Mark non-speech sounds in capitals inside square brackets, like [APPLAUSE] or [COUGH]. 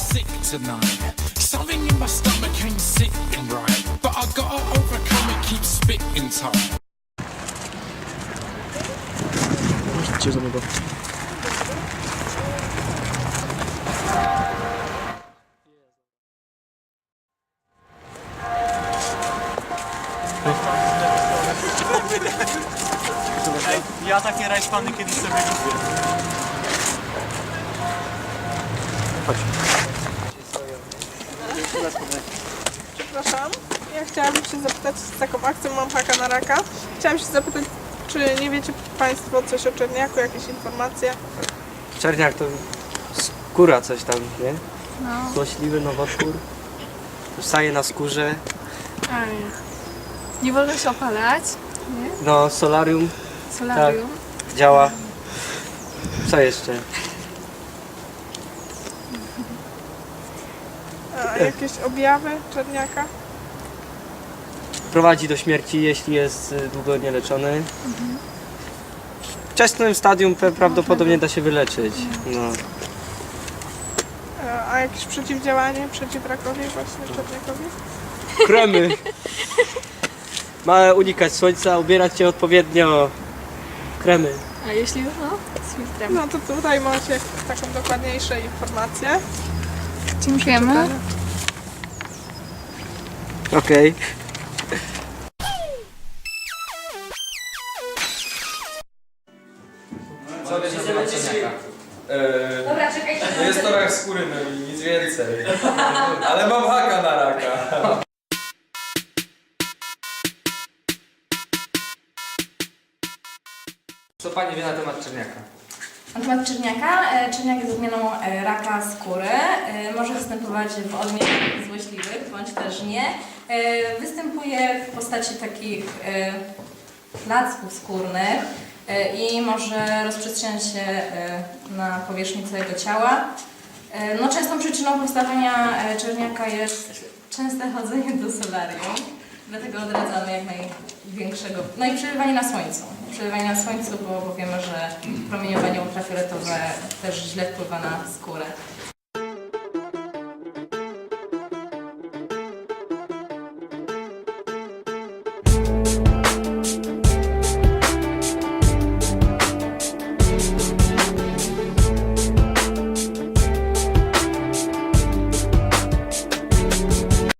sick tonight. Something in my stomach ain't sitting right. But I gotta overcome it, keep spitting time. Idźcie za niego. Ja takie rajspany kiedyś sobie lubię. Przepraszam, ja chciałabym się zapytać z taką akcją Mam haka na raka. Chciałam się zapytać, czy nie wiecie Państwo coś o Czerniaku, jakieś informacje? Czerniak to skóra coś tam, nie? Złośliwy nowotwór. Staje na skórze. Aj. Nie wolno się opalać. No, solarium Solarium. działa. Co jeszcze? Jakieś objawy Czerniaka? Prowadzi do śmierci, jeśli jest y, długo nieleczony. W wczesnym stadium pe- prawdopodobnie da się wyleczyć. No. E, A jakieś przeciwdziałanie przeciw rakowi właśnie Czerniakowi? Kremy. [LAUGHS] Ma unikać słońca, ubierać się odpowiednio. Kremy. A jeśli już, no, z filtrem. No to tutaj macie taką dokładniejszą informację. Dziękujemy. Okej. Co wiesz na temat cieniaka? Dobra, czekajcie. No jest to rak skóry, no i nic więcej. Ale mam haka na raka. Co pani wie na temat czerniaka? Temat czerniaka. E, Czerniak jest odmianą e, raka skóry. E, Może występować w odmianach złośliwych, bądź też nie. Występuje w postaci takich placków skórnych i może rozprzestrzeniać się na powierzchni całego ciała. No, częstą przyczyną powstawania czerniaka jest częste chodzenie do solarium. Dlatego odradzamy jak największego. No i przebywanie na słońcu. Przebywanie na słońcu, bo, bo wiemy, że promieniowanie ultrafioletowe też źle wpływa na skórę.